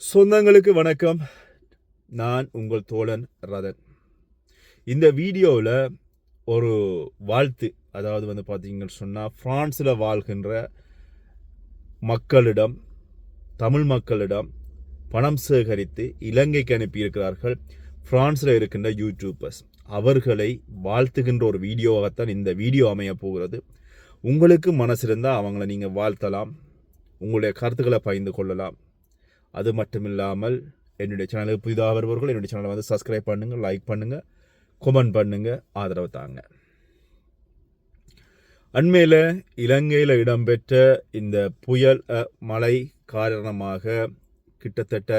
சொந்தங்களுக்கு வணக்கம். நான் உங்கள் தோழன் ரதன். இந்த வீடியோவில் ஒரு வாழ்த்து அதாவது வந்து பார்த்தீங்கன்னு சொன்னால் ஃப்ரான்ஸில் வாழ்கின்ற மக்களிடம் தமிழ் மக்களிடம் பணம் சேகரித்து இலங்கைக்கு அனுப்பியிருக்கிறார்கள் ஃப்ரான்ஸில் இருக்கின்ற யூடியூபர்ஸ் அவர்களை வாழ்த்துகின்ற ஒரு வீடியோவாகத்தான் இந்த வீடியோ அமைய போகிறது. உங்களுக்கு மனசிருந்தால் அவங்கள நீங்கள் வாழ்த்தலாம். உங்களுடைய கருத்துக்களை பகிர்ந்து கொள்ளலாம். அது மட்டும் இல்லாமல் என்னுடைய சேனலுக்கு புதிதாக வருபவர்கள் என்னுடைய சேனலை வந்து சப்ஸ்கிரைப் பண்ணுங்கள் லைக் பண்ணுங்கள் கொமெண்ட் பண்ணுங்கள் ஆதரவு தாங்க. அண்மையில் இலங்கையில் இடம்பெற்ற இந்த புயல் மழை காரணமாக கிட்டத்தட்ட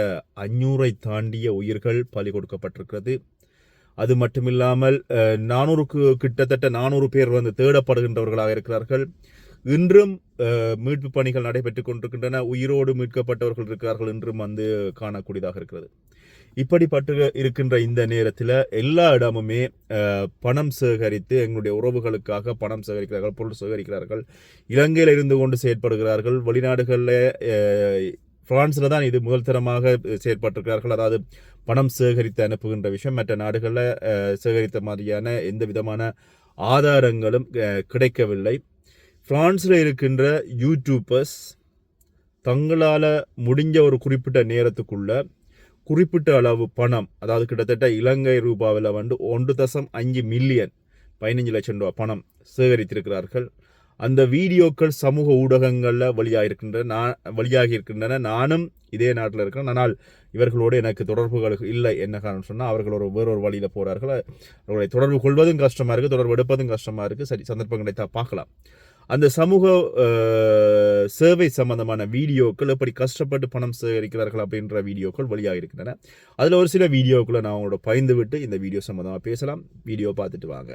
அஞ்சூறை தாண்டிய உயிர்கள் பலி கொடுக்கப்பட்டிருக்கிறது. அது மட்டுமில்லாமல் இல்லாமல் நானூறுக்கு கிட்டத்தட்ட நானூறு பேர் வந்து தேடப்படுகின்றவர்களாக இருக்கிறார்கள். இன்றும் மீட்பு பணிகள் நடைபெற்றுக் கொண்டிருக்கின்றன. உயிரோடு மீட்கப்பட்டவர்கள் இருக்கிறார்கள் என்றும் வந்து காணக்கூடியதாக இருக்கிறது. இப்படிப்பட்டு இருக்கின்ற இந்த நேரத்தில் எல்லா இடமுமே பணம் சேகரித்து எங்களுடைய உறவுகளுக்காக பணம் சேகரிக்கிறார்கள் பொருள் சேகரிக்கிறார்கள். இலங்கையில் இருந்து கொண்டு செயற்படுகிறார்கள். வெளிநாடுகளில் பிரான்ஸில் தான் இது முதல் தரமாக செயற்பட்டிருக்கிறார்கள். அதாவது பணம் சேகரித்து அனுப்புகின்ற விஷயம். மற்ற நாடுகளில் சேகரித்த மாதிரியான எந்த விதமான ஆதாரங்களும் கிடைக்கவில்லை. ஃப்ரான்ஸில் இருக்கின்ற யூடியூபர்ஸ் தங்களால் முடிஞ்ச ஒரு குறிப்பிட்ட நேரத்துக்குள்ள குறிப்பிட்ட அளவு பணம் அதாவது கிட்டத்தட்ட இலங்கை ரூபாவில் வந்து ஒன்று தசம் அஞ்சு மில்லியன் பதினஞ்சு லட்சம் ரூபா பணம் சேகரித்திருக்கிறார்கள். அந்த வீடியோக்கள் சமூக ஊடகங்களில் வெளியாகிருக்கின்றன நான் வழியாக இருக்கின்றன நானும் இதே நாட்டில் இருக்கிறேன். ஆனால் இவர்களோடு எனக்கு தொடர்புகள் இல்லை. என்ன காரணம் சொன்னால் அவர்கள் ஒரு வேறொரு வழியில் போகிறார்கள் அவர்களை தொடர்பு கொள்வதும் கஷ்டமாக இருக்குது தொடர்பு எடுப்பதும் கஷ்டமாக இருக்குது சரி சந்தர்ப்பம் கிடைத்தா பார்க்கலாம். அந்த சமூக சேவை சம்பந்தமான வீடியோக்கள் எப்படி கஷ்டப்பட்டு பணம் சேகரிக்கிறார்கள் அப்படின்ற வீடியோக்கள் வெளியாக இருக்கின்றன. அதில் ஒரு சில வீடியோக்களை நான் அவங்களோட பயந்து விட்டு இந்த வீடியோ சம்பந்தமாக பேசலாம். வீடியோ பார்த்துட்டு வாங்க.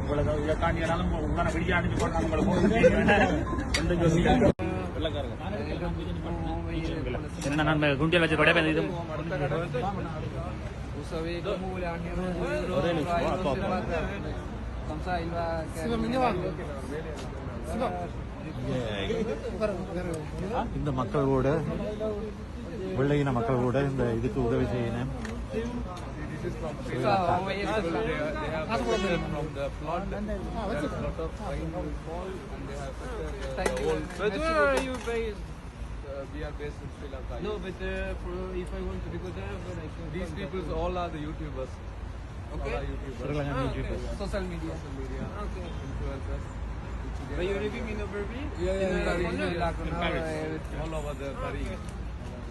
உங்களுக்கு இதை தாண்டியனாலும் உங்களை விடிய அனுப்பி போட்டு உங்களுக்கு என்ன ನಾನು ಗುಂಡಿಯಲ್ಲಿ ವಚ್ಚಿ ಕೊಡೆ ಬಂದಿದ್ದು இந்த மக்கள் கூட வெள்ளையின மக்கள் கூட இந்த இதுக்கு உதவி செய்யணும் Where are you based? We are based in Sri Lanka. No, but uh, for, if I want to go there, but I can These people all are the YouTubers. Okay. All are YouTubers. Sri Lankan Ah, YouTuber okay. Social media. Social media Okay. influencers. But you're living in Overby? Yeah, yeah, in, uh, in. Lac- now, Paris. uh, All over the Paris.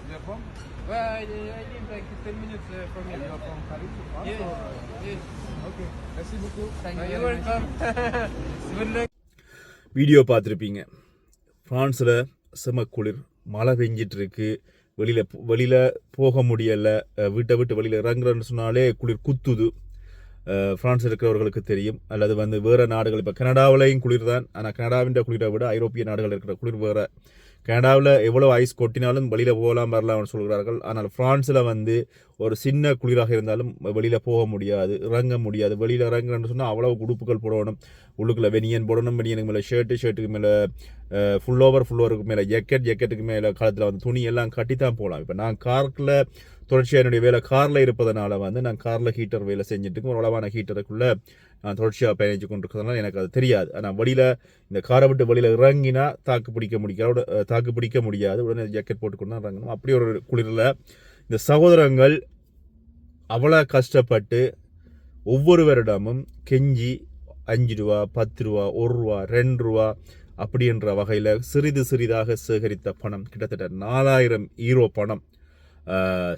You're from? Well, I, I live like 10 minutes uh, from here. You're from Paris? Yes. Yes. Okay. Merci beaucoup. Thank you. You're welcome. Good luck. Video பார்த்துருப்பீங்க ஃப்ரான்ஸில் செம குளிர் மழை பெஞ்சிட்டு இருக்கு வெளியில் வெளியில் போக முடியலை. வீட்டை விட்டு வெளியில் இறங்குறேன்னு சொன்னாலே குளிர் குத்துது. ஃப்ரான்ஸ் இருக்கிறவர்களுக்கு தெரியும். அல்லது வந்து வேறு நாடுகள் இப்போ கனடாவிலையும் குளிர் தான் ஆனால் கனடாவின் குளிரை விட ஐரோப்பிய நாடுகள் இருக்கிற குளிர் வேறு. கனடாவில் எவ்வளோ ஐஸ் கொட்டினாலும் வெளியில் போகலாம் வரலாம்னு சொல்கிறார்கள். ஆனால் ஃப்ரான்ஸில் வந்து ஒரு சின்ன குளிராக இருந்தாலும் வெளியில் போக முடியாது இறங்க முடியாது. வெளியில் இறங்குறேன்னு சொன்னால் அவ்வளோ உடுப்புகள் போடணும். உள்ளுக்குள்ளே வெனியன் போடணும் வெனியனுக்கு மேலே ஷர்ட்டு ஷர்ட்டுக்கு மேலே ஃபுல் ஓவர் ஃபுல் ஓவருக்கு மேலே ஜக்கெட் ஜக்கெட்டுக்கு மேலே காலத்தில் வந்து துணி எல்லாம் கட்டி தான் போகலாம் இப்போ நான் கார்க்கில் தொடர்ச்சியாக என்னுடைய வேலை காரில் இருப்பதனால வந்து நான் காரில் ஹீட்டர் வேலை செஞ்சுட்டு ஒரு அளவான ஹீட்டருக்குள்ளே நான் தொடர்ச்சியாக பயணித்து கொண்டிருக்கிறதுனால எனக்கு அது தெரியாது. ஆனால் வழியில் இந்த காரை விட்டு வழியில் இறங்கினா தாக்கு பிடிக்க முடியாது. தாக்கு பிடிக்க முடியாது. உடனே ஜாக்கெட் போட்டுக்கொண்டு தான் இறங்கணும். அப்படி ஒரு குளிரில் இந்த சகோதரங்கள் அவ்வளோ கஷ்டப்பட்டு ஒவ்வொருவரிடமும் கெஞ்சி அஞ்சு ரூபா பத்து ரூபா ஒரு ரூபா ரெண்டு ரூபா அப்படின்ற வகையில் சிறிது சிறிதாக சேகரித்த பணம். கிட்டத்தட்ட நாலாயிரம் ஈரோ பணம்.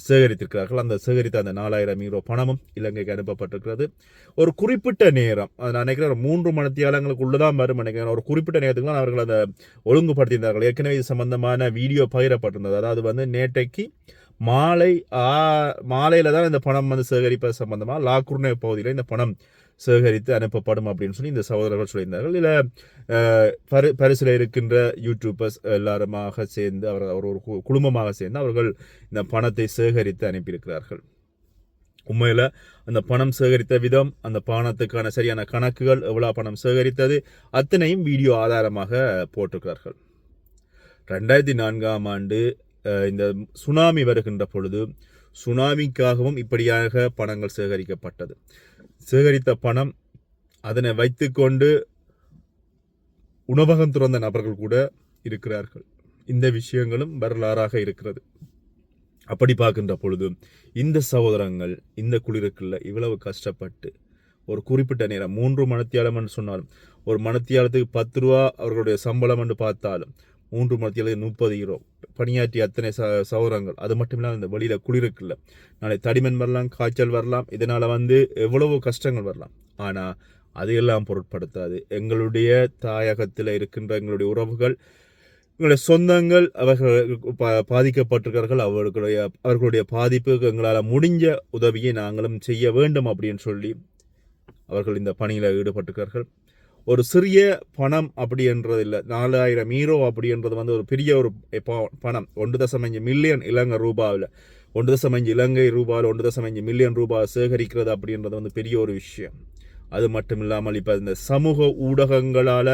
சேகரித்திருக்கிறார்கள். அந்த சேகரித்த அந்த நாலாயிரம் யூரோ பணமும் இலங்கைக்கு அனுப்பப்பட்டிருக்கிறது. ஒரு குறிப்பிட்ட நேரம் நான் நினைக்கிறேன் ஒரு மூன்று மணித்தியாலங்களுக்குள்ளே தான் வரும் நினைக்கிறேன். ஒரு குறிப்பிட்ட நேரத்துக்கு தான் அவர்கள் அதை ஒழுங்குபடுத்தியிருந்தார்கள். ஏற்கனவே இது சம்பந்தமான வீடியோ பகிரப்பட்டிருந்தது. அதாவது வந்து நேற்றைக்கு மாலை மாலையில் தான் இந்த பணம் வந்து சேகரிப்பது சம்பந்தமாக லாக்குர்னே பகுதியில் இந்த பணம் சேகரித்து அனுப்பப்படும் அப்படின்னு சொல்லி இந்த சகோதரர்கள் சொல்லியிருந்தார்கள். இல்லை பரி பரிசில் இருக்கின்ற யூடியூபர்ஸ் எல்லாருமாக சேர்ந்து அவர் அவர் ஒரு கு- குழுமமாக சேர்ந்து அவர்கள் இந்த பணத்தை சேகரித்து அனுப்பியிருக்கிறார்கள். உண்மையில் அந்த பணம் சேகரித்த விதம் அந்த பணத்துக்கான சரியான கணக்குகள் எவ்வளோ பணம் சேகரித்தது அத்தனையும் வீடியோ ஆதாரமாக போட்டிருக்கிறார்கள். ரெண்டாயிரத்தி நான்காம் ஆண்டு இந்த சுனாமி வருகின்ற பொழுது சுனாமிக்காகவும் இப்படியாக பணங்கள் சேகரிக்கப்பட்டது. சேகரித்த பணம் அதனை வைத்துக்கொண்டு உணவகம் துறந்த நபர்கள் கூட இருக்கிறார்கள். இந்த விஷயங்களும் வரலாறாக இருக்கிறது. அப்படி பார்க்கின்ற பொழுது இந்த சகோதரங்கள் இந்த குளிருக்குள்ள இவ்வளவு கஷ்டப்பட்டு ஒரு குறிப்பிட்ட நேரம் மூன்று மணத்தியாலம் என்று சொன்னாலும் ஒரு மணத்தியாலத்துக்கு பத்து ரூபா அவர்களுடைய சம்பளம் என்று பார்த்தாலும் மூன்று மணத்தியாலத்துக்கு முப்பது யூரோ பணியாற்றிய அத்தனை ச சௌரங்கள் அது மட்டும் இல்லாமல் இந்த வெளியில் குளிருக்குல்ல. நாளை தடிமன் வரலாம் காய்ச்சல் வரலாம் இதனால் வந்து எவ்வளவோ கஷ்டங்கள் வரலாம். ஆனால் அதையெல்லாம் பொருட்படுத்தாது. எங்களுடைய தாயகத்தில் இருக்கின்ற எங்களுடைய உறவுகள் எங்களுடைய சொந்தங்கள் அவர்கள் பா- பாதிக்கப்பட்டிருக்கிறார்கள். அவர்களுடைய அவர்களுடைய பாதிப்புக்கு எங்களால் முடிஞ்ச உதவியை நாங்களும் செய்ய வேண்டும் அப்படின்னு சொல்லி அவர்கள் இந்த பணியில் ஈடுபட்டிருக்கிறார்கள். ஒரு சிறிய பணம் அப்படின்றது இல்லை நாலாயிரம் ஈரோ அப்படின்றது வந்து ஒரு பெரிய ஒரு பணம். ஒன்று தசம் அஞ்சு மில்லியன் இலங்கை ரூபாவில். ஒன்று தசம் அஞ்சு இலங்கை ரூபாவில் ஒன்று தசம் அஞ்சு மில்லியன் ரூபாய் சேகரிக்கிறது அப்படின்றது வந்து பெரிய ஒரு விஷயம். அது மட்டும் இல்லாமல் இப்போ இந்த சமூக ஊடகங்களால்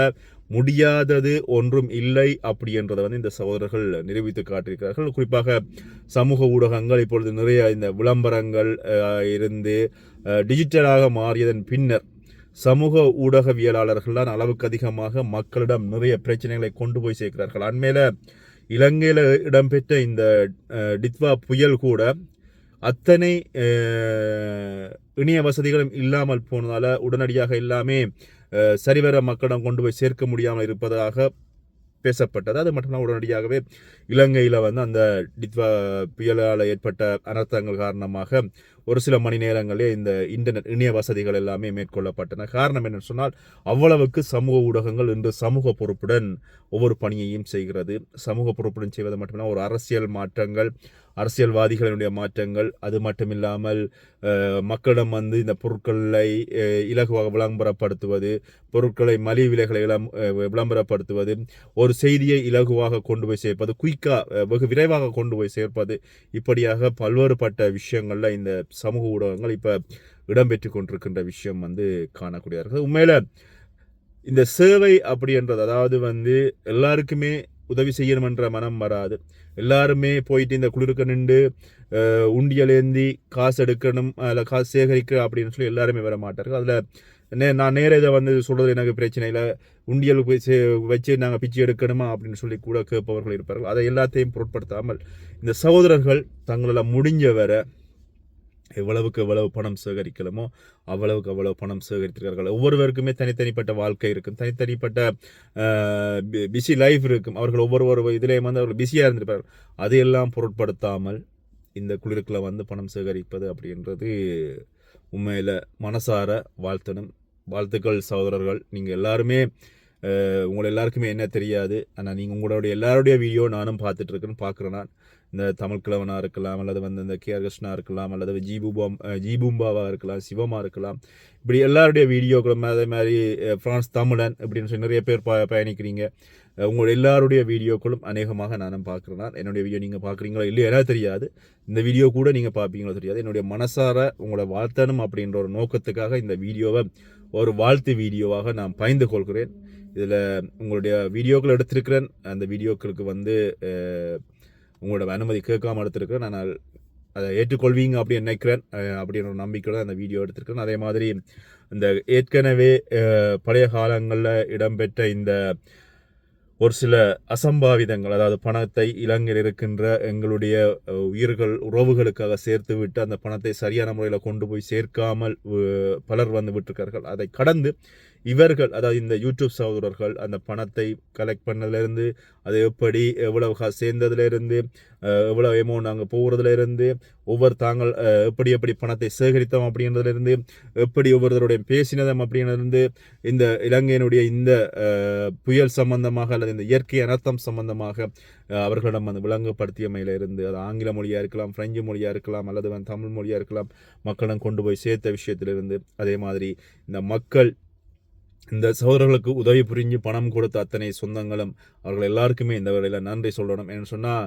முடியாதது ஒன்றும் இல்லை அப்படின்றத வந்து இந்த சகோதரர்கள் நிரூபித்து காட்டியிருக்கிறார்கள். குறிப்பாக சமூக ஊடகங்கள் இப்பொழுது நிறைய இந்த விளம்பரங்கள் இருந்து டிஜிட்டலாக மாறியதன் பின்னர் சமூக ஊடகவியலாளர்கள்லாம் அளவுக்கு அதிகமாக மக்களிடம் நிறைய பிரச்சனைகளை கொண்டு போய் சேர்க்கிறார்கள். அண்மையில் இலங்கையில் இடம்பெற்ற இந்த டித்வா புயல் கூட அத்தனை இணைய வசதிகளும் இல்லாமல் போனதால உடனடியாக எல்லாமே சரிவர மக்களிடம் கொண்டு போய் சேர்க்க முடியாமல் இருப்பதாக பேசப்பட்டது. அது மட்டும் உடனடியாகவே இலங்கையில் வந்து அந்த டித்வா புயலால் ஏற்பட்ட அனர்த்தங்கள் காரணமாக ஒரு சில மணி நேரங்களே இந்த இன்டர்நெட் இணைய வசதிகள் எல்லாமே மேற்கொள்ளப்பட்டன. காரணம் என்னன்னு சொன்னால் அவ்வளவுக்கு சமூக ஊடகங்கள் இன்று சமூக பொறுப்புடன் ஒவ்வொரு பணியையும் செய்கிறது. சமூக பொறுப்புடன் செய்வது மட்டுமில்லாமல் ஒரு அரசியல் மாற்றங்கள் அரசியல்வாதிகளினுடைய மாற்றங்கள் அது மட்டுமில்லாமல் அஹ், மக்களிடம் வந்து இந்த பொருட்களை இலகுவாக விளம்பரப்படுத்துவது பொருட்களை மலிவு விலைகளை இளம் விளம்பரப்படுத்துவது ஒரு செய்தியை இலகுவாக கொண்டு போய் சேர்ப்பது குயிக்காக வெகு விரைவாக கொண்டு போய் சேர்ப்பது இப்படியாக பல்வேறுபட்ட விஷயங்களில் இந்த சமூக ஊடகங்கள் இப்போ இடம்பெற்று கொண்டிருக்கின்ற விஷயம் வந்து காணக்கூடியார்கள் உண்மையில் இந்த சேவை அப்படின்றது அதாவது வந்து எல்லாருக்குமே உதவி செய்யணுமென்ற மனம் வராது. எல்லாருமே போயிட்டு இந்த குளிருக்கு நின்று உண்டியலேந்தி காசு எடுக்கணும் அதில் காசு சேகரிக்க அப்படின்னு சொல்லி எல்லாருமே வர மாட்டார்கள். அதில் நே நான் நேர இதை வந்து சொல்கிறது எனக்கு பிரச்சனை இல்லை. உண்டியல் வச்சு நாங்கள் பிச்சை எடுக்கணுமா அப்படின்னு சொல்லி கூட கேட்பவர்கள் இருப்பார்கள். அதை எல்லாத்தையும் பொருட்படுத்தாமல் இந்த சகோதரர்கள் தங்களால் முடிஞ்ச வரை எவ்வளவுக்கு எவ்வளவு பணம் சேகரிக்கலாமோ அவ்வளவுக்கு அவ்வளவு பணம் சேகரித்திருக்கார்கள் ஒவ்வொருவருக்குமே தனித்தனிப்பட்ட வாழ்க்கை இருக்கும். தனித்தனிப்பட்ட பிஸி லைஃப் இருக்கும். அவர்கள் ஒவ்வொரு ஒரு இதுலேயும் வந்து அவர்கள் பிஸியாக இருந்திருப்பார்கள். அதையெல்லாம் பொருட்படுத்தாமல் இந்த குளிருக்கில் வந்து பணம் சேகரிப்பது அப்படின்றது உண்மையில் மனசார வாழ்த்தணும். வாழ்த்துக்கள் சகோதரர்கள். நீங்கள் எல்லாருமே உங்களை எல்லாருக்குமே என்ன தெரியாது. ஆனால் நீங்கள் உங்களுடைய எல்லாருடைய வீடியோ நானும் பார்த்துட்ருக்குன்னு பார்க்குறேன் நான். இந்த தமிழ் கிழவனாக இருக்கலாம் அல்லது வந்து இந்த கே கிருஷ்ணா இருக்கலாம் அல்லது ஜிபூபாம் ஜிபூம்பாவாக இருக்கலாம் சிவமாக இருக்கலாம். இப்படி எல்லாருடைய வீடியோக்களும் அதே மாதிரி ஃப்ரான்ஸ் தமிழன் அப்படின்னு சொல்லி நிறைய பேர் ப பயணிக்கிறீங்க. உங்களோட உங்களுடைய எல்லாருடைய வீடியோக்களும் அநேகமாக நானும் பார்க்குறேன் நான். என்னுடைய வீடியோ நீங்கள் பார்க்குறீங்களோ இல்லையோ எனக்கு தெரியாது. இந்த வீடியோ கூட நீங்கள் பார்ப்பீங்களோ தெரியாது. என்னுடைய மனசார உங்களை வாழ்த்தணும் அப்படின்ற ஒரு நோக்கத்துக்காக இந்த வீடியோவை ஒரு வாழ்த்து வீடியோவாக நான் பயந்து கொள்கிறேன். இதில் உங்களுடைய வீடியோக்கள் எடுத்திருக்கிறேன். அந்த வீடியோக்களுக்கு வந்து உங்களோட அனுமதி கேட்காமல் எடுத்திருக்கிறேன். ஆனால் அதை ஏற்றுக்கொள்வீங்க அப்படின்னு நினைக்கிறேன். அப்படின்ற ஒரு நம்பிக்கையோட அந்த வீடியோ எடுத்திருக்கிறேன். அதே மாதிரி இந்த ஏற்கனவே பழைய காலங்களில் இடம்பெற்ற இந்த ஒரு சில அசம்பாவிதங்கள் அதாவது பணத்தை இலங்கையில் இருக்கின்ற எங்களுடைய உயிர்கள் உறவுகளுக்காக சேர்த்து விட்டு அந்த பணத்தை சரியான முறையில் கொண்டு போய் சேர்க்காமல் பலர் வந்து விட்டிருக்கார்கள். அதை கடந்து இவர்கள் அதாவது இந்த யூடியூப் சகோதரர்கள் அந்த பணத்தை கலெக்ட் பண்ணதுலேருந்து அது எப்படி எவ்வளவு சேர்ந்ததுலேருந்து எவ்வளோ எவ்வளவு அமௌண்ட் அங்கே போகிறதுலேருந்து ஒவ்வொரு தாங்கள் எப்படி எப்படி பணத்தை சேகரித்தோம் அப்படின்றதுலேருந்து எப்படி ஒவ்வொருத்தருடைய பேசினதும் அப்படின்றது இந்த இலங்கையினுடைய இந்த புயல் சம்பந்தமாக அல்லது இந்த இயற்கை அனர்த்தம் சம்பந்தமாக அவர்களிடம் அந்த விளங்கப்படுத்தியமையில இருந்து அது ஆங்கில மொழியாக இருக்கலாம் பிரெஞ்சு மொழியாக இருக்கலாம் அல்லது வந்து தமிழ் மொழியாக இருக்கலாம் மக்களிடம் கொண்டு போய் சேர்த்த விஷயத்திலிருந்து அதே மாதிரி இந்த மக்கள் இந்த சகோதரர்களுக்கு உதவி புரிஞ்சு பணம் கொடுத்த அத்தனை சொந்தங்களும் அவர்கள் எல்லாருக்குமே இந்த வேலையில் நன்றி சொல்லணும். ஏன்னு சொன்னால்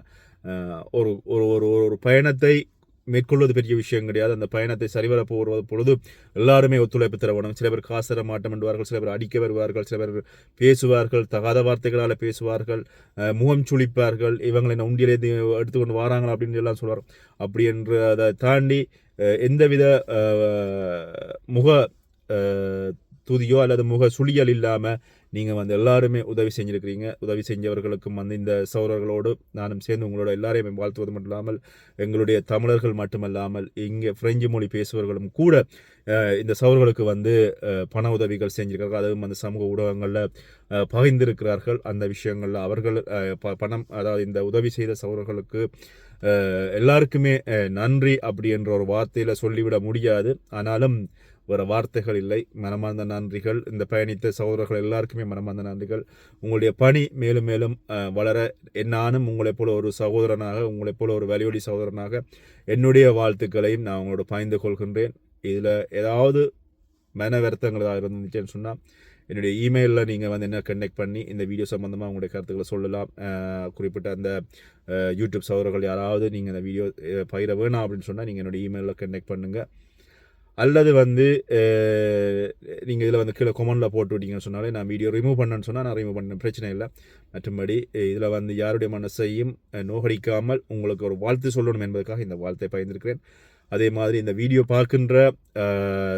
ஒரு ஒரு ஒரு ஒரு பயணத்தை மேற்கொள்வது பெரிய விஷயம் கிடையாது. அந்த பயணத்தை சரிவர போடுவது பொழுது எல்லாருமே ஒத்துழைப்பு தரவணும் சில பேர் காசர மாட்டம் என்பார்கள் சில பேர் அடிக்க வருவார்கள் சில பேர் பேசுவார்கள் தகாத வார்த்தைகளால் பேசுவார்கள் முகம் சுளிப்பார்கள் இவங்களை என்ன உண்டியலை எடுத்துக்கொண்டு வராங்களா அப்படின்னு எல்லாம் சொல்வார். அப்படி என்று அதை தாண்டி எந்தவித முக துதியோ அல்லது முக சுழியல் இல்லாமல் நீங்கள் வந்து எல்லாருமே உதவி செஞ்சுருக்கிறீங்க. உதவி செஞ்சவர்களுக்கும் வந்து இந்த சௌரர்களோடு நானும் சேர்ந்து உங்களோட எல்லாரையுமே வாழ்த்துவது மட்டும் இல்லாமல் எங்களுடைய தமிழர்கள் மட்டுமல்லாமல் இங்கே பிரெஞ்சு மொழி பேசுபவர்களும் கூட இந்த சௌர்களுக்கு வந்து பண உதவிகள் செஞ்சுருக்கார்கள் அதுவும் அந்த சமூக ஊடகங்களில் பகிர்ந்திருக்கிறார்கள். அந்த விஷயங்களில் அவர்கள் ப- பணம் அதாவது இந்த உதவி செய்த சௌர்களுக்கு எல்லாருக்குமே நன்றி அப்படி என்ற ஒரு வார்த்தையில் சொல்லிவிட முடியாது. ஆனாலும் வேறு வார்த்தைகள் இல்லை. மனமார்ந்த நன்றிகள். இந்த பயணித்த சகோதரர்கள் எல்லாருக்குமே மனமார்ந்த நன்றிகள். உங்களுடைய பணி மேலும் மேலும் வளர நானும் உங்களைப் போல ஒரு சகோதரனாக உங்களைப் போல ஒரு வலியொலி சகோதரனாக என்னுடைய வாழ்த்துக்களையும் நான் உங்களோட பகிர்ந்து கொள்கின்றேன். இதில் ஏதாவது மன வருத்தங்கள் ஏதாவது இருந்துச்சுன்னு சொன்னால் என்னுடைய இமெயிலில் நீங்கள் வந்து என்ன கனெக்ட் பண்ணி இந்த வீடியோ சம்மந்தமாக உங்களுடைய கருத்துக்களை சொல்லலாம். குறிப்பிட்ட அந்த யூடியூப் சகோதரர்கள் யாராவது நீங்கள் இந்த வீடியோ பயிர வேணாம் அப்படின்னு சொன்னால் நீங்கள் என்னுடைய இமெயிலில் கனெக்ட் பண்ணுங்கள் அல்லது வந்து நீங்கள் இதில் வந்து கீழே கொமெண்டில் போட்டு விட்டீங்கன்னு சொன்னாலே நான் வீடியோ ரிமூவ் பண்ணேன்னு சொன்னால் நான் ரிமூவ் பண்ண பிரச்சனை இல்லை. மற்றும்படி இதில் வந்து யாருடைய மனசையும் நோகடிக்காமல் உங்களுக்கு ஒரு வாழ்த்து சொல்லணும் என்பதற்காக இந்த வாழ்த்தை பயந்திருக்கிறேன் அதே மாதிரி இந்த வீடியோ பார்க்கின்ற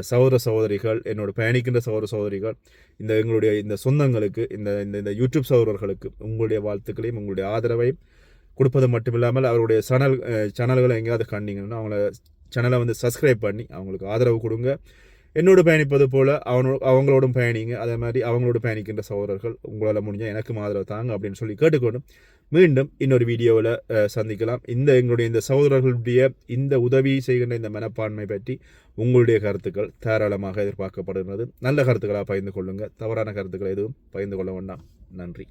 சகோதர சகோதரிகள் என்னோட பயணிக்கின்ற சகோதர சகோதரிகள் இந்த எங்களுடைய இந்த சொந்தங்களுக்கு இந்த இந்த இந்த யூடியூப் சகோதரர்களுக்கு உங்களுடைய வாழ்த்துக்களையும் உங்களுடைய ஆதரவையும் கொடுப்பது மட்டும் இல்லாமல் அவருடைய சேனல் சேனல்களை எங்கேயாவது கண்டிங்கன்னா அவங்கள சேனலை வந்து சப்ஸ்கிரைப் பண்ணி அவங்களுக்கு ஆதரவு கொடுங்க. என்னோடு பயணிப்பது போல் அவனோ அவங்களோடும் பயணிங்க. அதே மாதிரி அவங்களோடு பயணிக்கின்ற சகோதரர்கள் உங்களால் முடிஞ்சால் எனக்கும் ஆதரவு தாங்க அப்படின்னு சொல்லி கேட்டுக்கொண்டு மீண்டும் இன்னொரு வீடியோவில் சந்திக்கலாம். இந்த எங்களுடைய இந்த சகோதரர்களுடைய இந்த உதவி செய்கின்ற இந்த மனப்பான்மை பற்றி உங்களுடைய கருத்துக்கள் தாராளமாக எதிர்பார்க்கப்படுகிறது நல்ல கருத்துக்களாக பகிர்ந்து கொள்ளுங்கள் தவறான கருத்துக்களை எதுவும் பகிர்ந்து கொள்ள வேண்டாம். நன்றி.